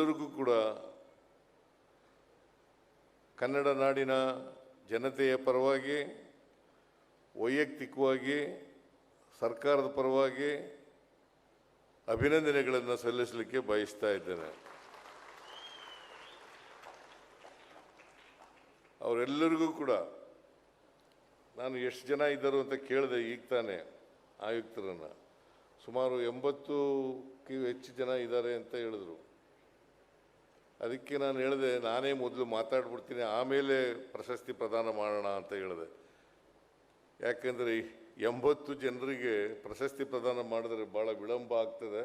ಎಲ್ಲರಿಗೂ ಕೂಡ ಕನ್ನಡ ನಾಡಿನ ಜನತೆಯ ಪರವಾಗಿ, ವೈಯಕ್ತಿಕವಾಗಿ, ಸರ್ಕಾರದ ಪರವಾಗಿ ಅಭಿನಂದನೆಗಳನ್ನು ಸಲ್ಲಿಸಲಿಕ್ಕೆ ಬಯಸ್ತಾ ಇದ್ದೇನೆ. ಅವರೆಲ್ಲರಿಗೂ ಕೂಡ ನಾನು ಎಷ್ಟು ಜನ ಇದ್ದರು ಅಂತ ಕೇಳಿದೆ, ಈಗ ತಾನೆ ಆಯುಕ್ತರನ್ನು. ಸುಮಾರು ಎಂಬತ್ತಕ್ಕೂ ಹೆಚ್ಚು ಜನ ಇದ್ದಾರೆ ಅಂತ ಹೇಳಿದ್ರು. ಅದಕ್ಕೆ ನಾನು ಹೇಳಿದೆ, ನಾನೇ ಮೊದಲು ಮಾತಾಡ್ಬಿಡ್ತೀನಿ, ಆಮೇಲೆ ಪ್ರಶಸ್ತಿ ಪ್ರದಾನ ಮಾಡೋಣ ಅಂತ ಹೇಳಿದೆ. ಯಾಕೆಂದರೆ ಎಂಬತ್ತು ಜನರಿಗೆ ಪ್ರಶಸ್ತಿ ಪ್ರದಾನ ಮಾಡಿದ್ರೆ ಭಾಳ ವಿಳಂಬ ಆಗ್ತದೆ.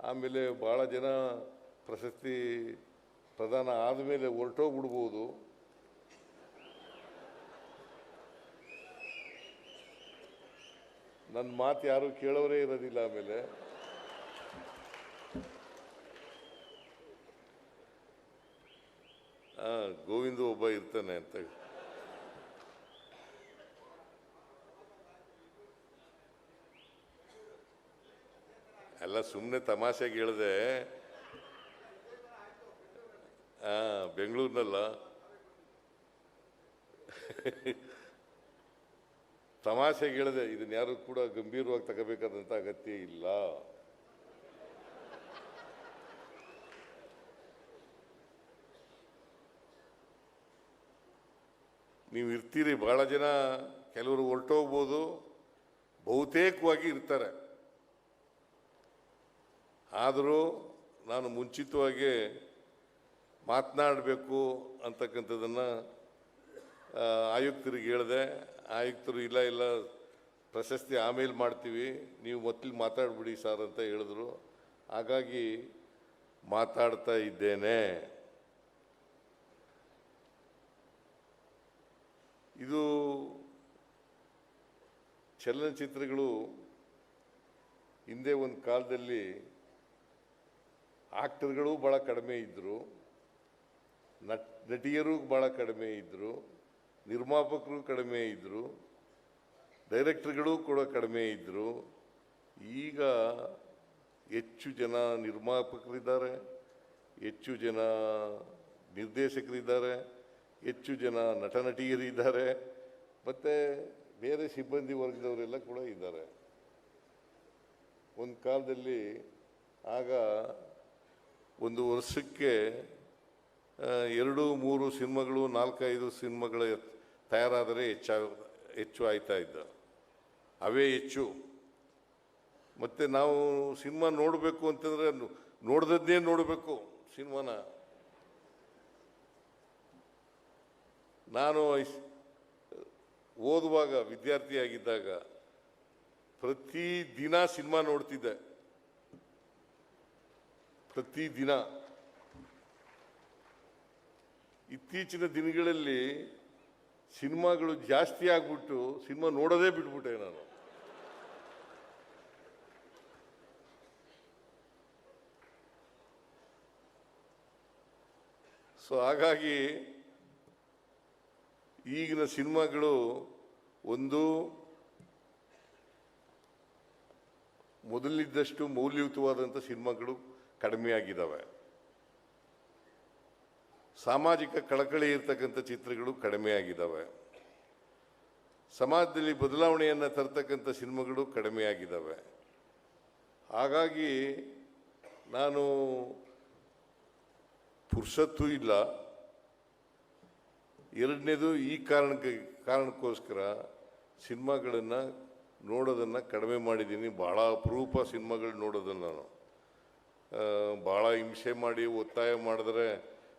ಆಮೇಲೆ ಭಾಳ ಜನ ಪ್ರಶಸ್ತಿ ಪ್ರದಾನ ಆದಮೇಲೆ ಹೊರಟೋಗ್ಬಿಡ್ಬೋದು. ನನ್ನ ಮಾತು ಯಾರು ಕೇಳೋರೇ ಇರೋದಿಲ್ಲ ಆಮೇಲೆ. ಗೋವಿಂದ ಒಬ್ಬ ಇರ್ತಾನೆ ಅಂತ. ಎಲ್ಲ ಸುಮ್ಮನೆ ತಮಾಷೆಗೆ ಹೇಳಿದೆ. ಬೆಂಗಳೂರಿನಲ್ಲ. ತಮಾಷೆಗೆ ಹೇಳಿದೆ, ಇದನ್ನ ಯಾರು ಕೂಡ ಗಂಭೀರವಾಗಿ ತಗೋಬೇಕಾದಂಥ ಅಗತ್ಯ ಇಲ್ಲ. ನೀವು ಇರ್ತೀರಿ, ಬಹಳ ಜನ ಕೆಲವರು ಹೊರಟೋಗ್ಬೋದು, ಬಹುತೇಕವಾಗಿ ಇರ್ತಾರೆ. ಆದರೂ ನಾನು ಮುಂಚಿತವಾಗಿ ಮಾತನಾಡಬೇಕು ಅಂತಕ್ಕಂಥದ್ದನ್ನು ಆಯುಕ್ತರಿಗೆ ಹೇಳಿದೆ. ಆಯುಕ್ತರು, ಇಲ್ಲ ಇಲ್ಲ, ಪ್ರಶಸ್ತಿ ಆಮೇಲೆ ಮಾಡ್ತೀವಿ, ನೀವು ಮೊದಲು ಮಾತಾಡ್ಬಿಡಿ ಸರ್ ಅಂತ ಹೇಳಿದ್ರು. ಹಾಗಾಗಿ ಮಾತಾಡ್ತಾ ಇದ್ದೇನೆ. ಇದು ಚಲನಚಿತ್ರಗಳು ಹಿಂದೆ ಒಂದು ಕಾಲದಲ್ಲಿ ಆಕ್ಟರ್ಗಳು ಭಾಳ ಕಡಿಮೆ ಇದ್ದರು ನಟ್, ನಟಿಯರು ಭಾಳ ಕಡಿಮೆ ಇದ್ದರು ನಿರ್ಮಾಪಕರು ಕಡಿಮೆ ಇದ್ದರು ಡೈರೆಕ್ಟರ್ಗಳು ಕೂಡ ಕಡಿಮೆ ಇದ್ದರು ಈಗ ಹೆಚ್ಚು ಜನ ನಿರ್ಮಾಪಕರಿದ್ದಾರೆ, ಹೆಚ್ಚು ಜನ ನಿರ್ದೇಶಕರಿದ್ದಾರೆ. ಹೆಚ್ಚು ಜನ ನಟ ನಟಿಯರಿದ್ದಾರೆ ಮತ್ತು ಬೇರೆ ಸಿಬ್ಬಂದಿ ವರ್ಗದವರೆಲ್ಲ ಕೂಡ ಇದ್ದಾರೆ. ಒಂದು ಕಾಲದಲ್ಲಿ ಆಗ ಒಂದು ವರ್ಷಕ್ಕೆ ಎರಡು, ಮೂರು ಸಿನಿಮಾಗಳು, ನಾಲ್ಕೈದು ಸಿನಿಮಾಗಳು ತಯಾರಾದರೆ ಹೆಚ್ಚಾಗ ಹೆಚ್ಚು ಆಯ್ತಾ ಇದ್ದ. ಅವೇ ಹೆಚ್ಚು. ಮತ್ತು ನಾವು ಸಿನಿಮಾ ನೋಡಬೇಕು ಅಂತಂದರೆ, ನೋಡ್ದದ್ದೇ ನೋಡಬೇಕು ಸಿನಿಮಾನ. ನಾನು ಓದುವಾಗ ವಿದ್ಯಾರ್ಥಿಯಾಗಿದ್ದಾಗ ಪ್ರತಿ ದಿನ ಸಿನಿಮಾ ನೋಡ್ತಿದ್ದೆ. ಪ್ರತಿ ದಿನ. ಇತ್ತೀಚಿನ ದಿನಗಳಲ್ಲಿ ಸಿನಿಮಾಗಳು ಜಾಸ್ತಿ ಆಗ್ಬಿಟ್ಟು ಸಿನಿಮಾ ನೋಡೋದೇ ಬಿಟ್ಬಿಟ್ಟೆ ನಾನು. ಸೊ ಹಾಗಾಗಿ ಈಗಿನ ಸಿನಿಮಾಗಳು ಒಂದು ಮೊದಲಿದ್ದಷ್ಟು ಮೌಲ್ಯಯುತವಾದಂಥ ಸಿನಿಮಾಗಳು ಕಡಿಮೆಯಾಗಿದ್ದಾವೆ ಸಾಮಾಜಿಕ ಕಳಕಳಿ ಇರತಕ್ಕಂಥ ಚಿತ್ರಗಳು ಕಡಿಮೆಯಾಗಿದ್ದಾವೆ ಸಮಾಜದಲ್ಲಿ ಬದಲಾವಣೆಯನ್ನು ತರ್ತಕ್ಕಂಥ ಸಿನಿಮಾಗಳು ಕಡಿಮೆಯಾಗಿದ್ದಾವೆ ಹಾಗಾಗಿ ನಾನು ಪುರ್ಸತ್ತೂ ಇಲ್ಲ. ಎರಡನೇದು ಈ ಕಾರಣಕ್ಕೆ, ಕಾರಣಕ್ಕೋಸ್ಕರ ಸಿನಿಮಾಗಳನ್ನು ನೋಡೋದನ್ನು ಕಡಿಮೆ ಮಾಡಿದ್ದೀನಿ. ಭಾಳ ಅಪರೂಪ ಸಿನಿಮಾಗಳು ನೋಡೋದನ್ನು ನಾನು. ಭಾಳ ಹಿಂಸೆ ಮಾಡಿ, ಒತ್ತಾಯ ಮಾಡಿದ್ರೆ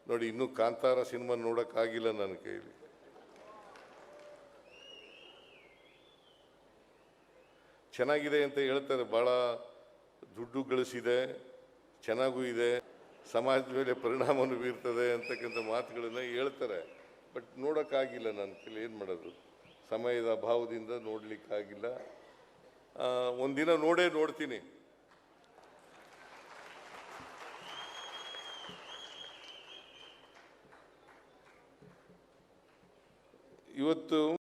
ನೋಡಿ, ಇನ್ನೂ ಕಾಂತಾರ ಸಿನಿಮಾ ನೋಡೋಕ್ಕಾಗಿಲ್ಲ ನನ್ನ ಕೈಲಿ. ಚೆನ್ನಾಗಿದೆ ಅಂತ ಹೇಳ್ತಾರೆ. ಭಾಳ ದುಡ್ಡು ಗಳಿಸಿದೆ, ಚೆನ್ನಾಗೂ ಇದೆ, ಸಮಾಜದ ಮೇಲೆ ಪರಿಣಾಮವನ್ನು ಬೀರ್ತದೆ ಅಂತಕ್ಕಂಥ ಮಾತುಗಳನ್ನ ಹೇಳ್ತಾರೆ. ಬಟ್ ನೋಡೋಕ್ಕಾಗಿಲ್ಲ ನನ್ನ ಕೈಲಿ ಏನು ಮಾಡೋದು? ಸಮಯದ ಅಭಾವದಿಂದ ನೋಡಲಿಕ್ಕಾಗಿಲ್ಲ. ಒಂದಿನ ನೋಡೇ ನೋಡ್ತೀನಿ. ಇವತ್ತು